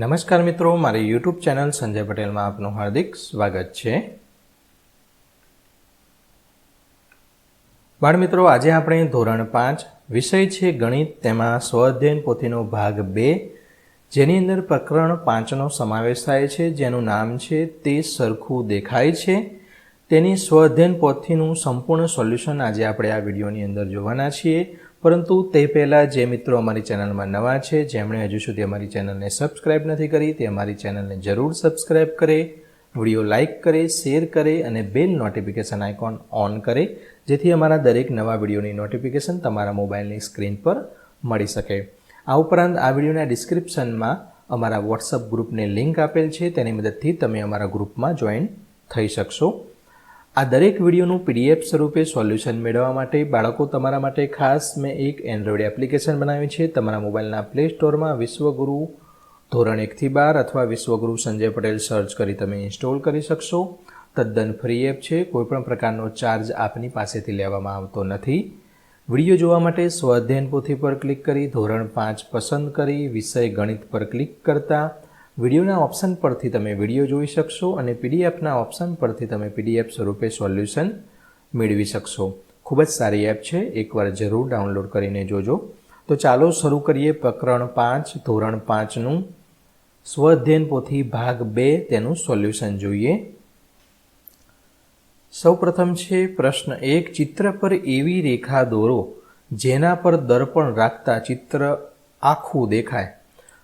નમસ્કાર મિત્રો, મારી યુટ્યુબ ચેનલ સંજય પટેલમાં આપનું હાર્દિક સ્વાગત છે. બાળ મિત્રો, આજે આપણે ધોરણ પાંચ વિષય છે ગણિત. તેમાં સ્વઅધ્યયન પોથીનો ભાગ બે, જેની અંદર પ્રકરણ પાંચનો સમાવેશ થાય છે. જેનું નામ છે તે સરખું દેખાય છે. તેની સ્વઅધ્યયન પોથીનું સંપૂર્ણ સોલ્યુશન આજે આપણે આ વિડીયોની અંદર જોવાના છીએ. પરંતુ તે પહેલાં જે મિત્રો અમારી ચેનલમાં નવા છે, જેમણે હજુ સુધી અમારી ચેનલને સબસ્ક્રાઇબ નથી કરી, તે અમારી ચેનલને જરૂર સબસ્ક્રાઇબ કરે, વીડિયો લાઇક કરે, શેર કરે અને બેલ નોટિફિકેશન આઇકોન ઓન કરે, જેથી અમારા દરેક નવા વિડીયોની નોટિફિકેશન તમારા મોબાઈલની સ્ક્રીન પર મળી શકે. આ ઉપરાંત આ વિડીયોના ડિસ્ક્રિપ્શનમાં અમારા વોટ્સઅપ ગ્રુપને લિંક આપેલ છે, તેની મદદથી તમે અમારા ગ્રુપમાં જોઈન થઈ શકશો. આ દરેક વિડીયોનું પીડીએફ સ્વરૂપે સોલ્યુશન મેળવવા માટે બાળકો તમારા માટે ખાસ મેં એક એન્ડ્રોઈડ એપ્લિકેશન બનાવી છે. તમારા મોબાઈલના પ્લે સ્ટોરમાં વિશ્વગુરુ ધોરણ એકથી બાર અથવા વિશ્વગુરુ સંજય પટેલ સર્ચ કરી તમે ઇન્સ્ટોલ કરી શકશો. તદ્દન ફ્રી એપ છે. કોઈપણ પ્રકારનો ચાર્જ આપની પાસેથી લેવામાં આવતો નથી. વીડિયો જોવા માટે સ્વઅધ્યયન પોથી પર ક્લિક કરી ધોરણ પાંચ પસંદ કરી, વિષય ગણિત પર ક્લિક કરતા વિડીયોના ઓપ્શન પરથી તમે વીડિયો જોઈ શકશો અને પીડીએફના ઓપ્શન પરથી તમે પીડીએફ સ્વરૂપે સોલ્યુશન મેળવી શકશો. ખૂબ જ સારી એપ છે, એકવાર જરૂર ડાઉનલોડ કરીને જોજો. તો ચાલો શરૂ કરીએ પ્રકરણ પાંચ, ધોરણ પાંચનું. સ્વઅધ્યયન પોથી ભાગ બે, તેનું સોલ્યુશન જોઈએ. સૌપ્રથમ છે પ્રશ્ન એક, ચિત્ર પર એવી રેખા દોરો જેના પર દર્પણ રાખતા ચિત્ર આખું દેખાય.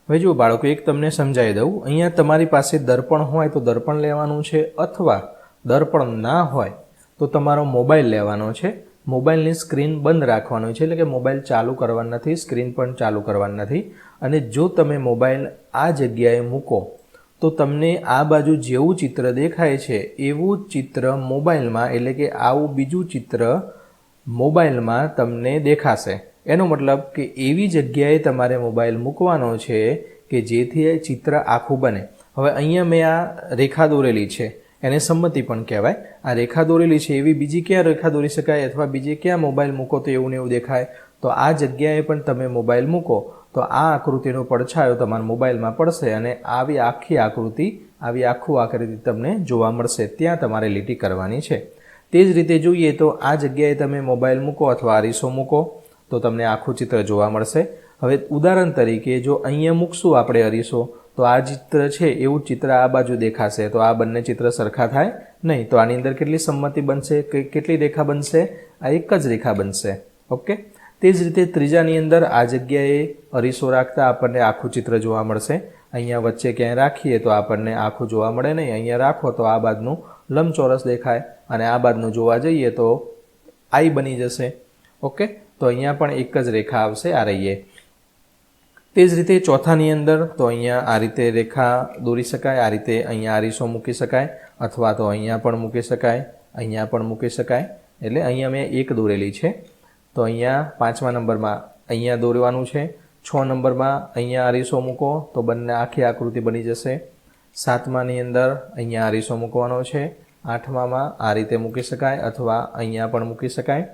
હવે જુઓ બાળકો, એક તમને સમજાવી દઉં. અહીંયા તમારી પાસે દર્પણ હોય તો દર્પણ લેવાનું છે અથવા દર્પણ ના હોય તો તમારો મોબાઈલ લેવાનો છે. મોબાઈલની સ્ક્રીન બંધ રાખવાનું છે, એટલે કે મોબાઈલ ચાલુ કરવાનું નથી, સ્ક્રીન પણ ચાલુ કરવાની નથી. અને જો તમે મોબાઈલ આ જગ્યાએ મૂકો, તો તમને આ બાજુ જેવું ચિત્ર દેખાય છે, એવું ચિત્ર મોબાઈલમાં, એટલે કે આવું બીજું ચિત્ર મોબાઈલમાં તમને દેખાશે. એનો મતલબ કે એવી જગ્યાએ તમારે મોબાઈલ મૂકવાનો છે કે જેથી એ ચિત્ર આખું બને. હવે અહીંયા મેં આ રેખા દોરેલી છે. એને સંમતિ પણ કહેવાય. આ રેખા દોરેલી છે. એવી બીજી ક્યાં રેખા દોરી શકાય અથવા બીજે ક્યાં મોબાઈલ મૂકો તો એવું ને એવું દેખાય? તો આ જગ્યાએ પણ તમે મોબાઈલ મૂકો. તો આ આકૃતિનો પડછાયો તમારા મોબાઈલમાં પડશે અને આવી આખી આકૃતિ, આવી આખું આકૃતિ તમને જોવા મળશે. ત્યાં તમારે લીટી કરવાની છે. તે જ રીતે જોઈએ તો આ જગ્યાએ તમે મોબાઈલ મૂકો અથવા આરીસો મૂકો. તો તમને આખું ચિત્ર જોવા મળશે. હવે ઉદાહરણ તરીકે જો અહીંયા મૂકશું આપણે અરીસો, તો આ ચિત્ર છે એવું ચિત્ર આ બાજુ દેખાશે, તો આ બંને ચિત્ર સરખા થાય? નહીં, તો આની અંદર કેટલી સંમતિ બનશે કેટલી રેખા બનશે? આ એક જ રેખા બનશે. ઓકે? તે જ રીતે ત્રીજાની અંદર આ જગ્યાએ અરીસો રાખતા આપણને આખું ચિત્ર જોવા મળશે. અહીંયા વચ્ચે ક્યાંય રાખીએ તો આપણને આખું જોવા મળે નહીં. અહીંયા રાખો તો આ બાજનું લંબચોરસ દેખાય અને આ બાજનું જોવા જઈએ તો આઈ બની જશે. ઓકે? તો અહીંયા પણ એક જ રેખા આવશે, આ રહીએ તે જ રીતે ચોથાની અંદર તો અહીંયા આ રીતે રેખા દોરી શકાય, આ રીતે અહીંયા આરીસો મૂકી શકાય, અથવા તો અહીંયા પણ મૂકી શકાય, અહીંયા પણ મૂકી શકાય. એટલે અહીંયા મેં એક દોરેલી છે. તો અહીંયા પાંચમા નંબરમાં અહીંયા દોરવાનું છે. છ નંબરમાં અહીંયા આરીસો મૂકો, તો બંને આખી આકૃતિ બની જશે. સાતમાની અંદર અહીંયા આરીસો મૂકવાનો છે. આઠમામાં આ રીતે મૂકી શકાય, અથવા અહીંયા પણ મૂકી શકાય.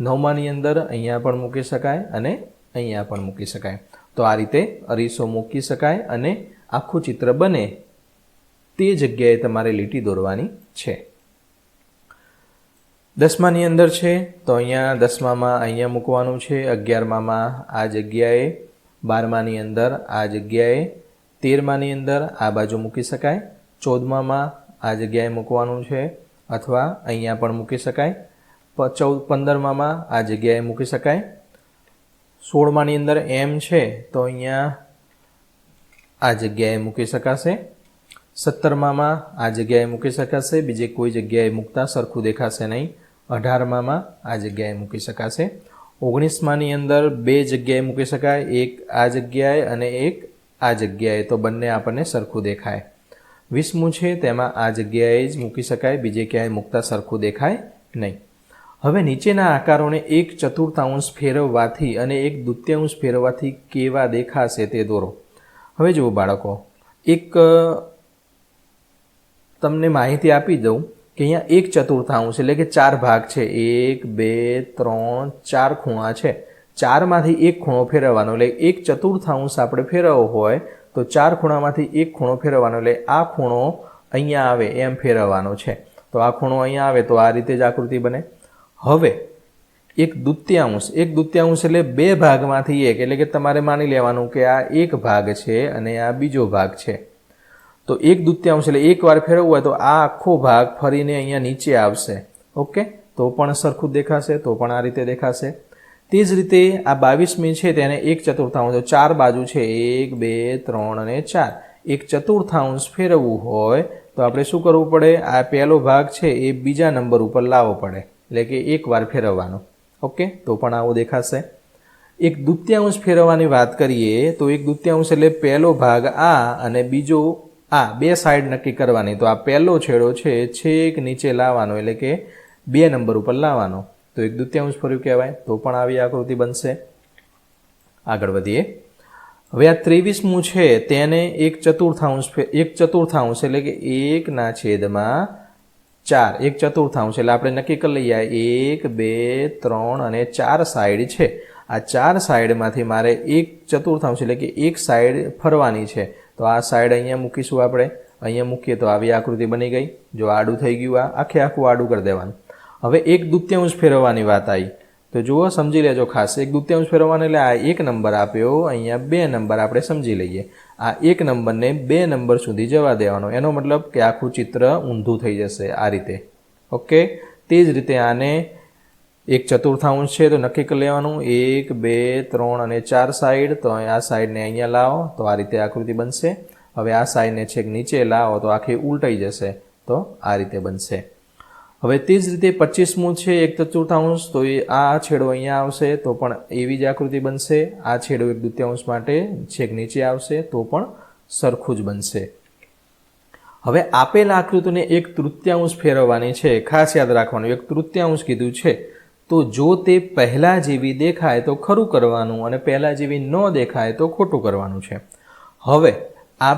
નવમાની અંદર અહીંયા પણ મૂકી શકાય અને અહીંયા પણ મૂકી શકાય. તો આ રીતે અરીસો મૂકી શકાય અને આખું ચિત્ર બને તે જગ્યાએ તમારે લીટી દોરવાની છે. દસમાની અંદર છે, તો અહીંયા દસમામાં અહીંયા મૂકવાનું છે, અગિયારમામાં આ જગ્યાએ, બારમાની અંદર આ જગ્યાએ, તેરમાની અંદર આ બાજુ મૂકી શકાય, ચૌદમામાં આ જગ્યાએ મૂકવાનું છે, અથવા અહીંયા પણ મૂકી શકાય ચૌદ, પંદરમામાં આ જગ્યાએ મૂકી શકાય. સોળમાની અંદર એમ છે, તો અહીંયા આ જગ્યાએ મૂકી શકાશે. સત્તરમામાં આ જગ્યાએ મૂકી શકાશે, બીજે કોઈ જગ્યાએ મૂકતા સરખું દેખાશે નહીં. અઢારમામાં આ જગ્યાએ મૂકી શકાશે. ઓગણીસમાની અંદર બે જગ્યાએ મૂકી શકાય, એક આ જગ્યાએ અને એક આ જગ્યાએ, તો બંને આપણને સરખું દેખાય. વીસમું છે, તેમાં આ જગ્યાએ જ મૂકી શકાય, બીજે ક્યાંય મૂકતા સરખું દેખાય નહીં. હવે નીચેના આકારોને એક ચતુર્થાંશ ફેરવવાથી અને એક દ્વિતીયાંશ ફેરવવાથી કેવા દેખાશે તે દોરો. હવે જુઓ બાળકો, એક તમને માહિતી આપી દઉં કે અહીંયા એક ચતુર્થાંશ એટલે કે ચાર ભાગ છે. એક, બે, ત્રણ, ચાર ખૂણા છે. ચારમાંથી એક ખૂણો ફેરવવાનો એટલે એક ચતુર્થાંશ આપણે ફેરવવો હોય તો ચાર ખૂણામાંથી એક ખૂણો ફેરવવાનો એટલે આ ખૂણો અહીંયા આવે એમ ફેરવવાનો છે. તો આ ખૂણો અહીંયા આવે તો આ રીતે જ આકૃતિ બને. હવે, એક દૂત્યાંશ એક દૂત્યાંશ એટલે બે ભાગમાંથી એક, એટલે કે તમારે માની લેવાનું કે આ એક ભાગ છે અને આ બીજો ભાગ છે. તો એક દૂત્યાંશ એટલે એક વાર ફેરવવું હોય તો આ આખો ભાગ ફરીને અહીંયા નીચે આવશે. ઓકે? તો પણ સરખું દેખાશે, તો પણ આ રીતે દેખાશે. તે જ રીતે આ બાવીસમી છે તેને એક ચતુર્થાંશ ચાર બાજુ છે, એક, બે, ત્રણ અને ચાર. એક ચતુર્થાંશ ફેરવવું હોય તો આપણે શું કરવું પડે? આ પહેલો ભાગ છે એ બીજા નંબર ઉપર લાવવો પડે. એટલે કે એકવાર ફેરવવાનો. ઓકે? તો પણ આવું દેખાશે. એક દૂત્યાંશ ફેરવવાની વાત કરીએ, તો એક દૂત્યાંશ એટલે પહેલો ભાગ આ અને બીજો આ. બે સાઈડ નક્કી કરવાની. તો આ પહેલો છેડો છે, છેક નીચે લાવવાનો એટલે કે બે નંબર ઉપર લાવવાનો. તો એક દૂત્યાંશ ફર્યું કહેવાય. તો પણ આવી આકૃતિ બનશે. આગળ વધીએ. હવે આ ત્રેવીસમું છે, તેને એક ચતુર્થાંશ એક ચતુર્થાંશ એટલે કે એકના છેદમાં ચાર, એક ચતુર્થાંશ, એટલે આપણે નક્કી કરી લઈએ એક, બે, ત્રણ અને ચાર સાઈડ છે. આ ચાર સાઈડમાંથી મારે એક ચતુર્થાંશ, એટલે કે એક સાઈડ ફરવાની છે. તો આ સાઈડ અહીંયા મૂકીશું આપણે. અહીંયા મૂકીએ તો આવી આકૃતિ બની ગઈ. જો આડું થઈ ગયું આ, આખે આખું આડું કરી દેવાનું. હવે એક દૂત્યાંશ ફેરવવાની વાત આવી. તો જુઓ, સમજી લેજો ખાસ. એક દૂત્યાંશ ફેરવવાનો એટલે આ એક નંબર આપ્યો, અહીંયા બે નંબર આપણે સમજી લઈએ. આ એક નંબરને બે નંબર સુધી જવા દેવાનો. એનો મતલબ કે આખું ચિત્ર ઊંધું થઈ જશે આ રીતે. ઓકે? તે જ રીતે આને એક ચતુર્થાંશ છે, તો નક્કી કરી લેવાનું. એક, બે, ત્રણ અને ચાર સાઈડ તો આ સાઈડને અહીંયા લાવો, તો આ રીતે આકૃતિ બનશે. હવે આ સાઈડને છેક નીચે લાવો, તો આખી ઉલટાઈ જશે. તો આ રીતે બનશે. હવે તે જ રીતે પચીસમું છે એક ચતુર્થાંશ તો એ આ છેડો અહીંયા આવશે, તો પણ એવી જ આકૃતિ બનશે. આ છેડો એક દ્વિતીયાંશ માટે છેક નીચે આવશે, તો પણ સરખું જ બનશે. હવે આપેલ આકૃતિને એક તૃતીયાંશ ફેરવવાની છે, ખાસ યાદ રાખવાનું, એક તૃતીયાંશ કીધું છે. તો જો તે પહેલાં જેવી દેખાય તો ખરું કરવાનું અને પહેલાં જેવી ન દેખાય તો ખોટું કરવાનું છે. હવે આ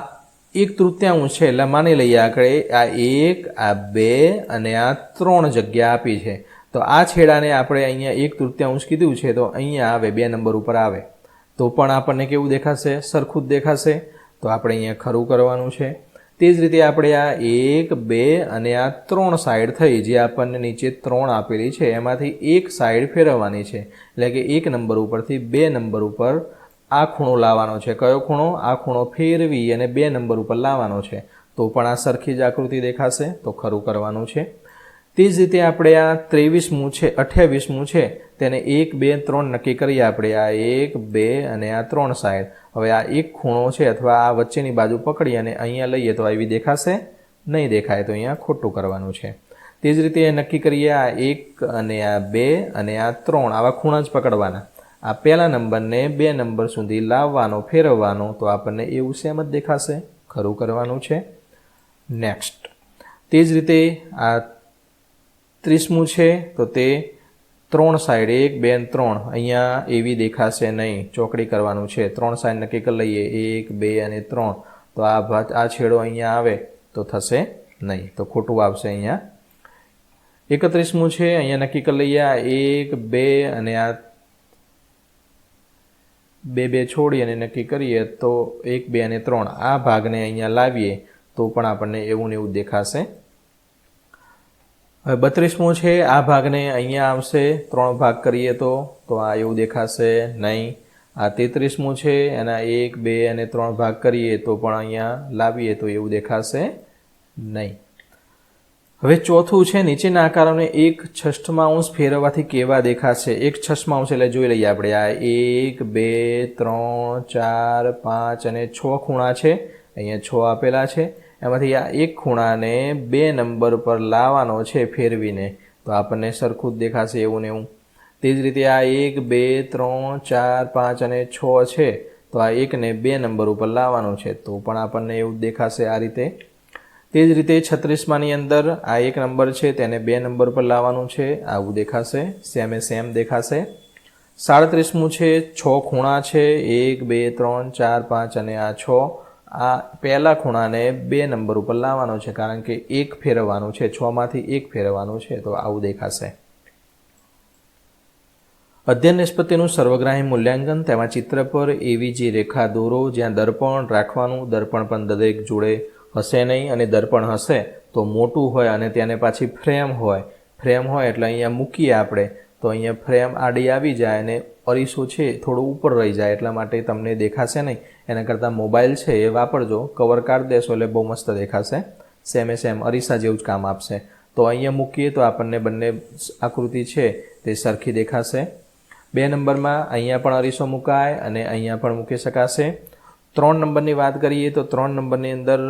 એક તૃતીયાંશ છે. એટલે માની લઈએ આપણે આ એક, આ બે અને આ ત્રણ જગ્યા આપી છે. તો આ છેડાને આપણે અહીંયા એક તૃતીયાંશ કીધું છે. તો અહીંયા આવે, બે નંબર ઉપર આવે. તો પણ આપણને કેવું દેખાશે? સરખું જ દેખાશે. તો આપણે અહીંયા ખરું કરવાનું છે. તે જ રીતે આપણે આ એક, બે અને આ ત્રણ સાઈડ થઈ, જે આપણને નીચે ત્રણ આપેલી છે. એમાંથી એક સાઈડ ફેરવવાની છે. એટલે કે એક નંબર ઉપરથી બે નંબર ઉપર આ ખૂણો લાવવાનો છે. કયો ખૂણો? આ ખૂણો ફેરવી અને બે નંબર ઉપર લાવવાનો છે. તો પણ આ સરખી જ આકૃતિ દેખાશે. તો ખરું કરવાનું છે. તે જ રીતે આપણે આ ત્રેવીસમું છે, અઠ્યાવીસમું છે, તેને એક, બે, ત્રણ નક્કી કરીએ આપણે. આ એક, બે અને આ ત્રણ સાઈડ. હવે આ એક ખૂણો છે અથવા આ વચ્ચેની બાજુ પકડી અને અહીંયા લઈએ તો આવી દેખાશે? નહીં દેખાય. તો અહીંયા ખોટું કરવાનું છે. તે જ રીતે નક્કી કરીએ આ એક અને આ બે અને આ ત્રણ. આવા ખૂણા જ પકડવાના. આ પહેલા નંબરને બે નંબર સુધી લાવવાનો, ફેરવવાનો, તો આપણને એવું સેમ જ દેખાશે. ખરું કરવાનું છે. નેક્સ્ટ તે જ રીતે આ ત્રીસમું છે, તો તે ત્રણ સાઈડ એક, બે ત્રણ. અહીંયા એવી દેખાશે નહીં. ચોકડી કરવાનું છે. ત્રણ સાઈડ નક્કી કરી લઈએ. એક, બે અને ત્રણ. તો આ ભાત આ છેડો અહીંયા આવે, તો થશે નહીં. તો ખોટું આવશે અહીંયા. એકત્રીસમું છે, અહીંયા નક્કી કરી લઈએ આ એક, બે અને આ બે બે છોડી અને નક્કી કરીએ તો એક, બે અને ત્રણ. આ ભાગને અહીંયા લાવીએ તો પણ આપણને એવું ને એવું દેખાશે. હવે બત્રીસમું છે, આ ભાગને અહીંયા આવશે. ત્રણ ભાગ કરીએ તો તો આ એવું દેખાશે નહીં. આ તેત્રીસમું છે એના એક, બે અને ત્રણ ભાગ કરીએ તો પણ અહીંયા લાવીએ તો એવું દેખાશે નહીં. હવે ચોથું છે, નીચેના આકારોને એક છઠ્ઠમાં અંશ ફેરવવાથી કેવા દેખાશે? એક છઠ્ઠમાં અંશ એટલે જોઈ લઈએ આપણે. આ એક, બે, ત્રણ, ચાર, પાંચ અને છ ખૂણા છે. અહીંયા છ આપેલા છે. એમાંથી આ એક ખૂણાને બે નંબર પર લાવવાનો છે ફેરવીને. તો આપણને સરખું જ દેખાશે એવું ને એવું. તે જ રીતે આ એક, બે, ત્રણ, ચાર, પાંચ અને છ છે. તો આ એકને બે નંબર ઉપર લાવવાનો છે. તો પણ આપણને એવું દેખાશે આ રીતે. તે જ રીતે છત્રીસમાંની અંદર આ એક નંબર છે, તેને બે નંબર પર લાવવાનું છે. આવું દેખાશે સેમે સેમ દેખાશે. સાડત્રીસમું છે, છ ખૂણા છે, એક, બે, ત્રણ, ચાર, પાંચ અને આ છ. આ પહેલા ખૂણાને બે નંબર ઉપર લાવવાનો છે, કારણ કે એક ફેરવવાનું છે છમાંથી એક ફેરવવાનું છે, તો આવું દેખાશે. અધ્યયન નિષ્પત્તિનું સર્વગ્રાહી મૂલ્યાંકન, તેમાં ચિત્ર પર એવી જે રેખા દોરો જ્યાં દર્પણ રાખવાનું, દર્પણ પણ દરેક જોડે હશે નહીં અને દર્પણ હશે, તો મોટું હોય અને તેને પાછી ફ્રેમ હોય. ફ્રેમ હોય એટલે અહીંયા મૂકીએ આપણે, તો અહીંયા ફ્રેમ આડી આવી જાય અને અરીસો છે થોડું ઉપર રહી જાય, એટલા માટે તમને દેખાશે નહીં. એના કરતાં મોબાઈલ છે એ વાપરજો, કવર કાઢી દેશો એટલે બહુ મસ્ત દેખાશે. સેમે સેમ અરીસા જેવું જ કામ આપશે. તો અહીંયા મૂકીએ તો આપણને બંને આકૃતિ છે તે સરખી દેખાશે. બે નંબરમાં અહીંયા પણ અરીસો મુકાય અને અહીંયા પણ મૂકી શકાશે. ત્રણ નંબરની વાત કરીએ તો ત્રણ નંબરની અંદર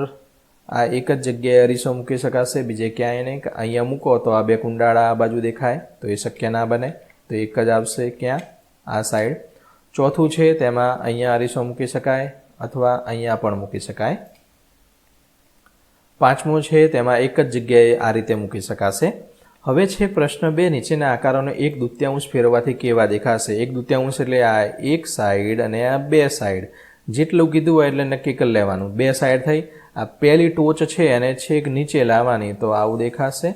આ એક જ જગ્યાએ અરીસો મૂકી શકાશે, બીજે ક્યાંય નહીં. અહીંયા મૂકો તો આ બે કુંડાળા આ બાજુ દેખાય, તો એ શક્ય ના બને. તો એક જ આવશે ક્યાં? આ સાઈડ ચોથું છે, તેમાં અહીંયા અરીસો મૂકી શકાય અથવા અહીંયા પણ મૂકી શકાય. પાંચમું છે, તેમાં એક જ જગ્યાએ આ રીતે મૂકી શકાશે. હવે છે પ્રશ્ન બે, નીચેના આકારોને એક દૂત્યાંશ ફેરવવાથી કેવા દેખાશે? એક દૂત્યાંશ એટલે આ એક સાઈડ અને આ બે સાઈડ જેટલું કીધું હોય એટલે નક્કી કરી લેવાનું. બે સાઈડ થઈ. આ પહેલી ટોચ છે અને છેક નીચે લાવવાની, તો આવું દેખાશે.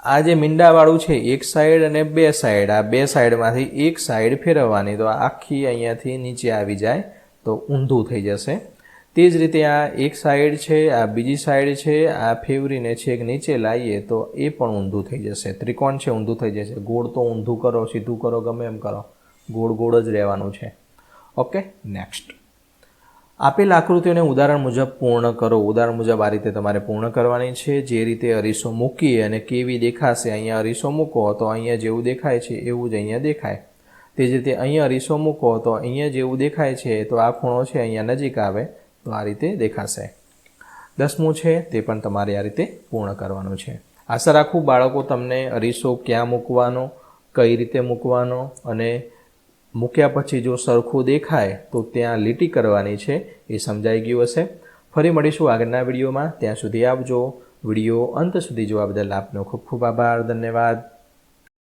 આ જે મીંડાવાળું છે, એક સાઈડ અને બે સાઈડ આ બે સાઈડમાંથી એક સાઈડ ફેરવવાની, તો આખી અહીંયાથી નીચે આવી જાય, તો ઊંધું થઈ જશે. તે જ રીતે આ એક સાઈડ છે, આ બીજી સાઈડ છે, આ ફેવરીને છેક નીચે લાવીએ, તો એ પણ ઊંધું થઈ જશે. ત્રિકોણ છે, ઊંધું થઈ જશે. ગોળ તો ઊંધું કરો, સીધું કરો, ગમે એમ કરો. ગોળ ગોળ જ રહેવાનું છે. ઓકે નેક્સ્ટ આપેલ આકૃતિઓને ઉદાહરણ મુજબ પૂર્ણ કરો. ઉદાહરણ મુજબ આ રીતે તમારે પૂર્ણ કરવાની છે. જે રીતે અરીસો મૂકીએ અને કેવી દેખાશે, અહીંયા અરીસો મૂકો તો અહીંયા જેવું દેખાય છે, એવું જ અહીંયા દેખાય. તે જ રીતે અહીંયા અરીસો મૂકો તો અહીંયા જેવું દેખાય છે, તો આ ખૂણો છે અહીંયા નજીક આવે, તો આ રીતે દેખાશે. દસમું છે, તે પણ તમારે આ રીતે પૂર્ણ કરવાનું છે. આશા રાખું બાળકો તમને અરીસો ક્યાં મૂકવાનો, કઈ રીતે મૂકવાનો અને મૂક્યા પછી જો સરખું દેખાય તો ત્યાં લીટી કરવાની છે એ સમજાઈ ગયું હશે. ફરી મળીશું આગળના વિડીયોમાં. ત્યાં સુધી આવજો. વીડિયો અંત સુધી જોવા બદલ આપનો ખૂબ ખૂબ આભાર. ધન્યવાદ.